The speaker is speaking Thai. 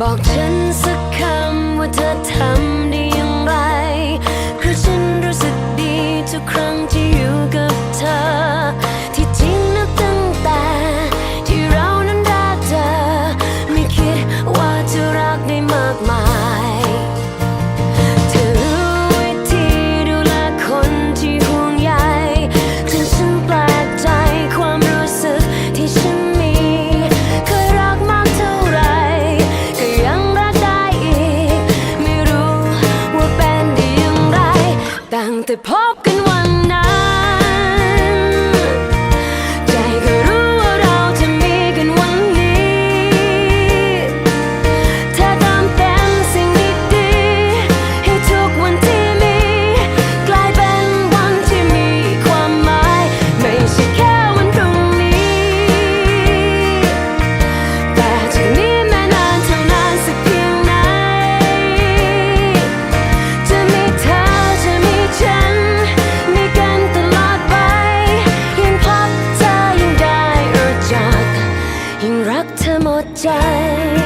บอกฉันสักคำว่าเธอทำ upon 在。